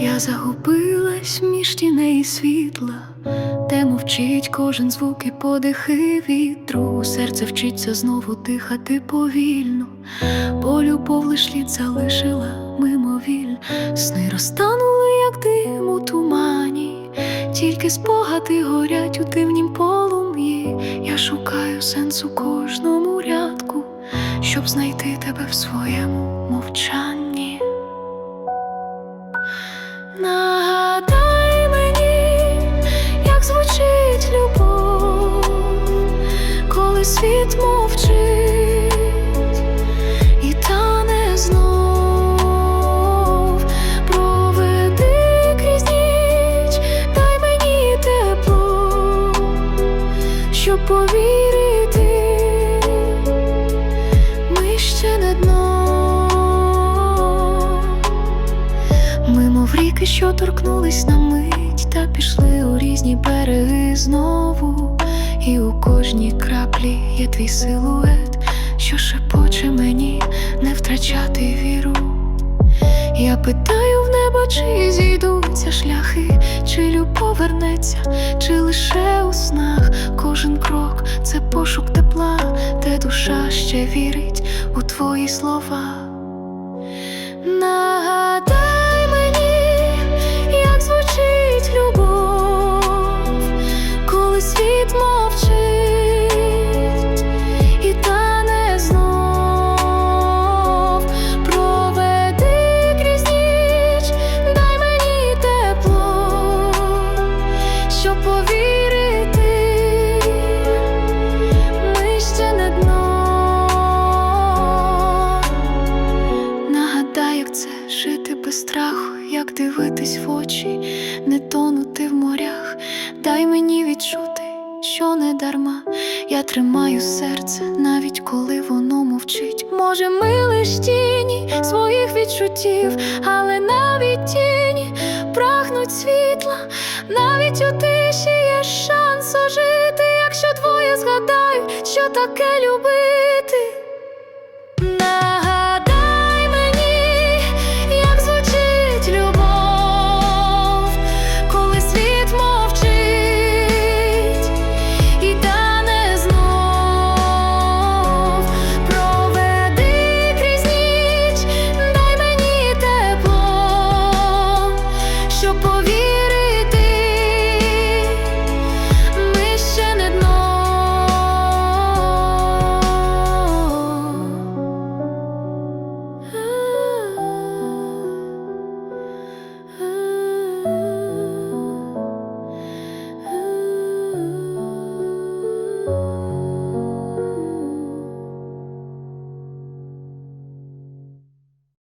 Я загубилась між тіней світла, де мовчить кожен звук і подихи вітру. Серце вчиться знову дихати повільно, бо любов лиш лід залишила мимовіль. Сни розтанули, як дим у тумані, тільки спогади горять у дивнім полум'ї. Я шукаю сенс у кожному рядку, щоб знайти тебе в своєму мовчанні. Мовчить і тане знов, проведи крізь ніч, дай мені тепло, щоб повірити, ми ще не дно. Ми, мов ріки, що торкнулись на мить, та пішли у різні береги знову. І у кожній краплі є твій силует, що шепоче мені не втрачати віру. Я питаю в небо, чи зійдуться шляхи, чи любов вернеться, чи лише у снах. Кожен крок це пошук тепла, де душа ще вірить у твої слова. Нагадай тонути в морях. Дай мені відчути, що не дарма. Я тримаю серце, навіть коли воно мовчить. Може, ми лиш тіні своїх відчуттів, але навіть тіні прагнуть світла, навіть у тиші є шанс ожити, якщо двоє згадають, що таке любити.